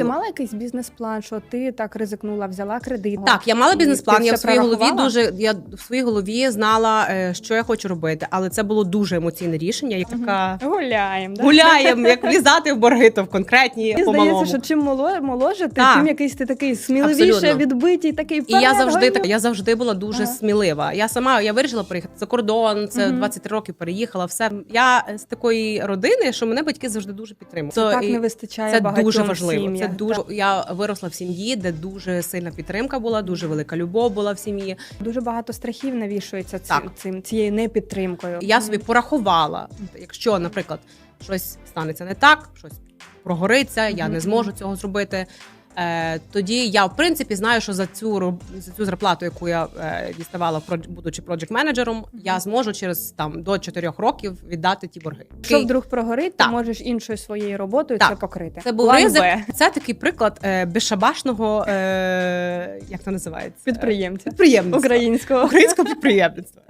Ти мала якийсь бізнес-план, що ти так ризикнула, взяла кредит? Так, я мала бізнес-план. Я в своїй голові дуже я в своїй голові знала, е, що я хочу робити, але це було дуже емоційне рішення. Як така Гуляємо, да? гуляємо, як влізати в борги, то в конкретні Мені здається, що чим моло- моложе, ти, Так. тим якийсь ти такий сміливіше, відбитий, такий І я завжди так, я завжди була дуже Ага. смілива. Я сама я вирішила приїхати за кордон. Це Мгм. 23 роки переїхала. Все я з такої родини, що мене батьки завжди дуже підтримували. Це так не вистачає це дуже важливо. Це дуже я виросла в сім'ї, де дуже сильна підтримка була, дуже велика любов була в сім'ї. Дуже багато страхів навішується цим, цим цією непідтримкою. Я собі порахувала, якщо, наприклад, щось станеться не так, щось прогориться, я не зможу цього зробити. Е, тоді я в принципі знаю, що за цю за цю зарплату, яку я е, діставала, будучи проджект менеджером, я зможу через там до 4 років віддати ті борги. Якщо вдруг прогорить, Так. ти можеш іншою своєю роботою Так. це покрити. Це був План ризик. Б. Це такий приклад е, безшабашного, е, як це називається? підприємця Підприємництва. українського. Українського підприємництва.